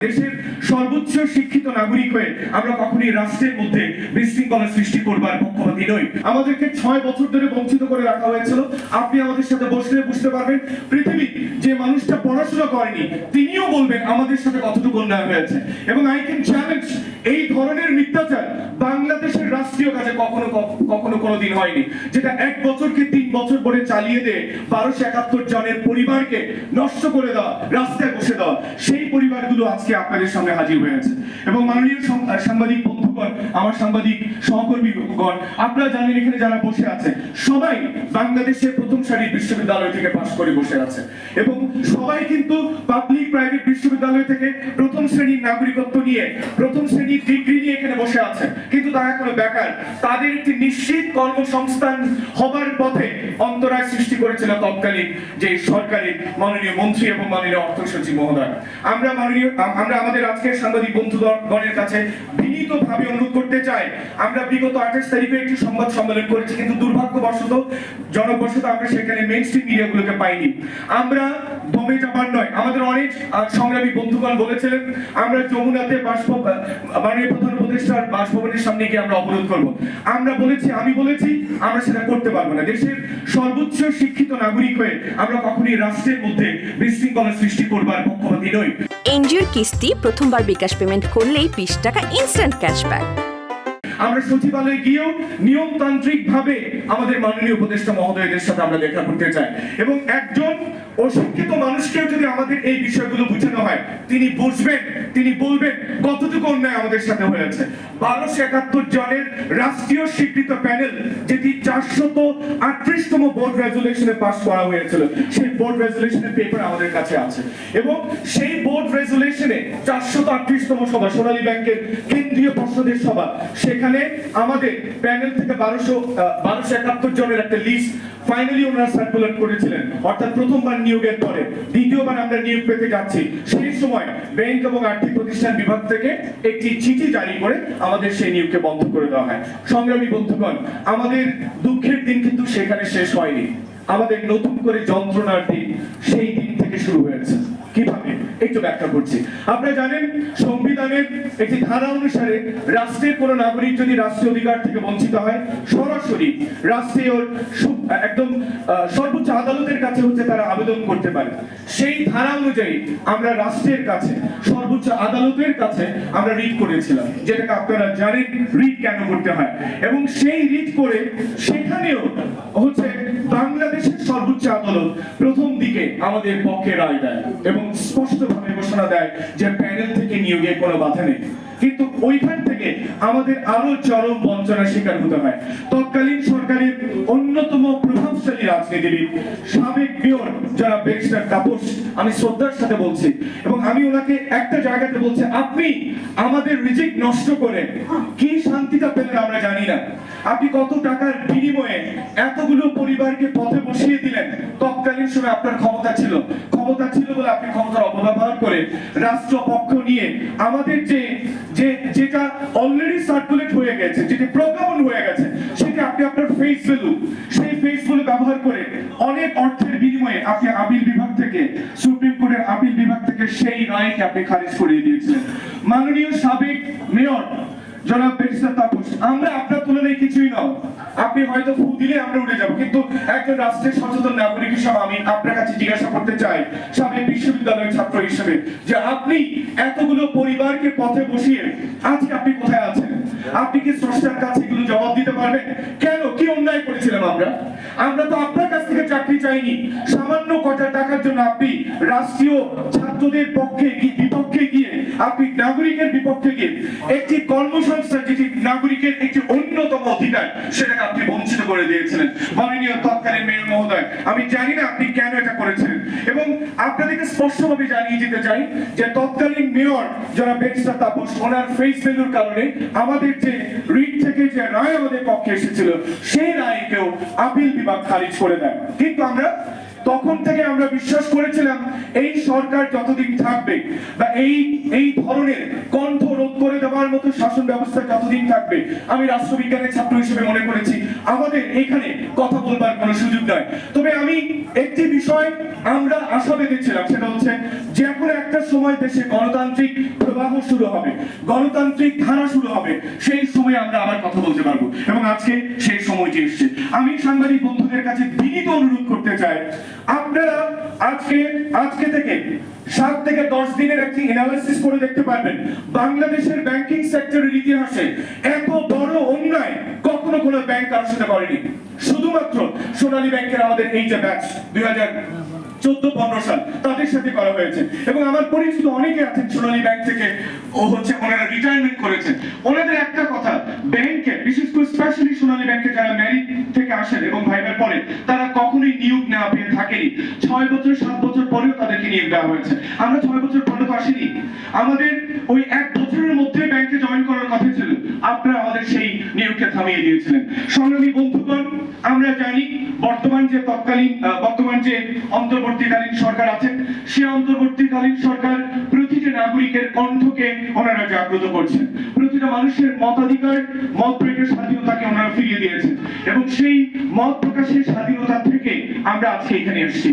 দেশের সর্বোচ্চ শিক্ষিত নাগরিক হয়ে আমরা কখনই রাষ্ট্রের মধ্যে বিশৃঙ্খলা সৃষ্টি করবার পক্ষপাতী নই। আমাদেরকে ছয় বছর ধরে বঞ্চিত করে রাখা হয়েছিল। আপনি আমাদের সাথে বসলে বুঝতে পারবেন, পৃথিবী যে মানুষটা পড়াশোনা করেনি, তিনিও বলবেন আমাদের সাথে কতটুকু উন্নয়ন হয়েছে। এবং আই ক্যান চ্যালেঞ্জ এই ধরনের মিথ্যাচার বাংলাদেশের রাষ্ট্রীয় কাজে কখনো কখনো কোনোদিন হয়নি। যেটা এক বছরকে তিন বছর পরে চালিয়ে দিয়ে বারোশো একাত্তর জনের পরিবারকে নষ্ট করে দেওয়া, রাস্তায় বসে দেওয়া, সেই পরিবারগুলো আজকে আপনাদের সামনে হাজির হয়েছে। এবং মাননীয় সাংবাদিক বন্ধুগণ, আমার সাংবাদিক সহকর্মীগণ, আপনারা জানেন এখানে যারা বসে আছে, সবাই বাংলাদেশের প্রথম সারির বিশ্ববিদ্যালয় থেকে পাশ করে বসে আছে। এবং সবাই কিন্তু পাবলিক প্রাইভেট বিশ্ববিদ্যালয় থেকে প্রথম শ্রেণির নাগরিকত্ব নিয়ে, প্রথম শ্রেণির ডিগ্রি নিয়ে আছে কিন্তু তারা এখনও বেকার তাদের একটি নিশ্চিত কর্মসংস্থান হবার পথে অন্তরায় সৃষ্টি করেছিল তৎকালীন যে সরকারের মাননীয় মন্ত্রী এবং মাননীয় অর্থ সচিব মহোদয়। আমরা মাননীয়, আমরা আমাদের আজকের সাংবাদিক বন্ধুগণের কাছে বিনীতভাবে অনুরোধ করতে চাই, আমরা বিগত আঠাশ তারিখে একটি সংবাদ সম্মেলন করেছি, কিন্তু দুর্ভাগ্যবশত, জনবশত আমরা সেখানে মেন স্ট্রিম মিডিয়াগুলোকে পাইনি। আমরা দমে যাবার নয়। আমাদের অনেক সংগ্রামী বন্ধুগণ বলেছিলেন আমরা যমুনাতে মাননীয় প্রধান উপদেষ্টার বাসভবনের সামনে গিয়ে আমরা অবরোধ করব। আমরা বলেছি আমি বলেছি আমরা সেটা করতে পারব না। দেশের সর্বোচ্চ শিক্ষিত নাগরিক হয়ে আমরা কখনই রাষ্ট্রের মধ্যে বিশৃঙ্খলা সৃষ্টি করবার পক্ষপাতী নই। এনজিওর কিস্তি প্রথমবার বিকাশ পেমেন্ট করলেই বিশ টাকা ইনস্ট্যান্ট ক্যাশব্যাক আমরা সচিবালয়ে গিয়েও নিয়মতান্ত্রিক ভাবে আমাদের মাননীয় উপদেষ্টা মহোদয়দের সাথে আমরা দেখা করতে চাই। এবং একজন অশিক্ষিত মানুষকেও যদি আমাদের এই বিষয়গুলো বুঝানো হয়, তিনি বুঝবেন, তিনি বলবেন কতটুকু অন্যায় আমাদের সাথে হয়েছে। বারোশো একাত্তর জনের রাষ্ট্রীয় স্বীকৃত প্যানেল, যেটি চারশত আটত্রিশতম বোর্ড রেজুলেশনে পাস করা হয়েছিল, সেই বোর্ড রেজুলেশনের পেপার আমাদের কাছে আছে। এবং সেই বোর্ড রেজুলেশনে চারশত আটত্রিশতম সভা, সোনালী ব্যাংকের কেন্দ্রীয় পর্ষদের সভা, সেখানে আমাদের প্যানেল থেকে বারোশো বারোশো একাত্তর জনের একটা লিস্ট ফাইনালি ওনারা সার্কুলেট করেছিলেন। অর্থাৎ প্রথমবার নিয়োগের পরে, দ্বিতীয়বার আমরা নিয়োগ পেতে যাচ্ছি। সেই সময় ব্যাংক এবং আর্থিক প্রতিষ্ঠান বিভাগ থেকে একটি চিঠি জারি করে আমাদের সেই নিয়োগকে বন্ধ করে দেওয়া হয়। সংগ্রামী বন্ধুগণ, আমাদের দুঃখের দিন কিন্তু সেখানে শেষ হয়নি। আমাদের নতুন করে যন্ত্রণার দিন সেই দিন থেকে শুরু হয়েছে। কীভাবে? একটু ব্যাখ্যা করছি। আপনারা জানেন, সংবিধানের একটি ধারা অনুসারে রাষ্ট্রের কোন নাগরিক যদি রাষ্ট্রীয় অধিকার থেকে বঞ্চিত হয়, সরাসরি রাষ্ট্রীয় একদম সর্বোচ্চ আদালতের কাছে হচ্ছে তারা আবেদন করতে পারে। সেই ধারা অনুযায়ী আমরা রাষ্ট্রের কাছে, সর্বোচ্চ আদালতের কাছে আমরা রিট করেছিলাম। যেটাকে আপনারা জানেন, রিট কেন করতে হয়? এবং সেই রিট করে সেখানেও হচ্ছে বাংলাদেশের সর্বোচ্চ আদালত প্রথম দিকে আমাদের পক্ষে রায় দেয় এবং স্পষ্টভাবে ঘোষণা দেয় যে প্যানেল থেকে নিয়োগে কোনো বাধা নেই। কিন্তু ওইখান থেকে আমাদের আরও চরম বঞ্চনার শিকার হতে হয়। তৎকালীন সরকারের অন্যতম প্রভাবশালী রাজনীতিবিদ সাবেক মেয়র যারা ব্যারিস্টার তাপস, আমি শ্রদ্ধার সাথে বলছি এবং আমি ওনাকে একটা জায়গাতে বলছি, আপনি আমাদের রিজিক নষ্ট করে কি শান্তিটা পেলেন আমরা জানি না। আপনি কত টাকার বিনিময়ে এতগুলো পরিবারকে পথে বসিয়ে দিলেন। তৎকালীন সময় আপনার ক্ষমতা ছিল। ক্ষমতা ছিল বলে আপনি ক্ষমতার অপব্যবহার করে রাষ্ট্রপক্ষ নিয়ে আমাদের যে যে, যেটা অলরেডি সার্কুলেট হয়ে গেছে, যেটি প্রজ্ঞাপন হয়ে গেছে, সেটা আপনি আপনার ফেস ভ্যালু সেই ফেস ভ্যালু ব্যবহার করে অনেক অর্থের বিনিময়ে আপনি আপিল বিভাগ থেকে, সুপ্রিম কোর্টের আপিল বিভাগ থেকে সেই রায়কে আপনি খারিজ করিয়ে দিয়েছিলেন। মাননীয় সাবেক মেয়র জনাব ব্যারিস্টার তাপস, আমরা আপনার তুলনায় কিছুই নয় আপনি হয়তো ফু দিলে আমরা উঠে যাব, কিন্তু একজন রাষ্ট্রের সচেতন নাগরিক হিসেবে আমি আপনার কাছে জিজ্ঞাসা করতে চাই সাবেক বিশ্ববিদ্যালয়ের ছাত্র হিসেবে, যে আপনি এতগুলো পরিবারকে পথে বসিয়ে আজকে আপনি কোথায় আছেন? আপনি কি স্রষ্টার কাছে এগুলো জবাব দিতে পারবেন? কেন? কি অন্যায় করেছিলাম আমরা? আমরা তো আপনার কাছ থেকে চাকরি চাইনি। সামান্য কটা টাকার জন্য আপনি রাষ্ট্রীয় ছাত্রদের পক্ষে গিয়ে আপনি নাগরিকের বিপক্ষে গিয়ে একটি কর্মসংস্থান যেটি নাগরিকের একটি অন্যতম অধিকার, সেটাকে আপনি বঞ্চিত করে দিয়েছিলেন। মাননীয় তৎকালীন মেয়র মহোদয়, আমি জানি না আপনি কেন এটা করেছেন এবং আপনাদেরকে স্পষ্টভাবে জানিয়ে দিতে চাই যে তৎকালীন মেয়র যারা বেরিস্টার তাপস, ওনার ফেস ভ্যালুর কারণে আমাদের যে রিট থেকে যে রায় আমাদের পক্ষে এসেছিল, সেই রায়কেও আপিল বিভাগ খারিজ করে দেয়। কিন্তু আমরা তখন থেকে আমরা বিশ্বাস করেছিলাম এই সরকার যতদিন থাকবে বা এই এই ধরনের কণ্ঠ রোধ করে দেওয়ার মতো শাসন ব্যবস্থা যতদিন থাকবে, আমি রাষ্ট্রবিজ্ঞানের ছাত্র হিসেবে মনে করেছি, আমাদের এখানে কথা বলবার কোনো সুযোগ নয় তবে আমি একটি বিষয় আমরা আশা বেঁধেছিলাম, সেটা হচ্ছে যে এখন একটা সময় দেশে গণতান্ত্রিক প্রবাহ শুরু হবে, গণতান্ত্রিক ধারা শুরু হবে, সেই সময় আমরা আবার কথা বলতে পারব। এবং আজকে সেই সময়টি এসছে। আমি সাংবাদিক বন্ধুদের কাছে বিনীত অনুরোধ করতে চাই আপনারা আজকে আজকে থেকে সাত থেকে দশ দিনের একটি এনালিসিস করে দেখতে পারবেন, বাংলাদেশের ব্যাংকিং সেক্টরের ইতিহাসে এত বড় অন্যায় কখনো কোনো ব্যাংক কারোর সাথে করেনি। শুধুমাত্র সোনালী ব্যাংকের আমাদের এই যে ব্যাচ দুই হাজার চোদ্দ, পনেরো সাল তাদের সাথে করা হয়েছে। এবং আমার পরিচিত অনেকে আছেন সোনালী ব্যাংক থেকে। ও হচ্ছে ওনারা রিটায়ারমেন্ট করেছেন। ওনাদের একটা কথা, ব্যাংকে, বিশেষ করে স্পেশালি সোনালী ব্যাংকে যারা ম্যারিড থেকে আসেন এবং ভাইবার পরে, তারা কখনোই নিয়োগ পেয়ে থাকেনি। ছয় বছর, সাত বছর পরেও তাদেরকে নিয়োগ দেওয়া হয়েছে। আমরা ছয় বছর পরে তো আসিনি। আমাদের ওই এক বছরের মধ্যে ব্যাংকে জয়েন করার কথা ছিল। আপনারা আমাদের সেই নিয়োগকে থামিয়ে দিয়েছিলেন। সংগ্রামী বন্ধুগণ জানি বর্তমান যে তৎকালীন বর্তমান যে অন্তর্বর্তীকালীন সরকার আছে, সে অন্তর্বর্তীকালীন সরকার প্রতিটি নাগরিকের কণ্ঠকে ওনারা জাগ্রত করছেন। প্রতিটা মানুষের মতাধিকার, মত প্রয়োগের স্বাধীনতাকে ওনারা ফিরিয়ে দিয়েছেন। এবং সেই মত প্রকাশের স্বাধীনতা থেকে আমরা আজকে এখানে এসেছি।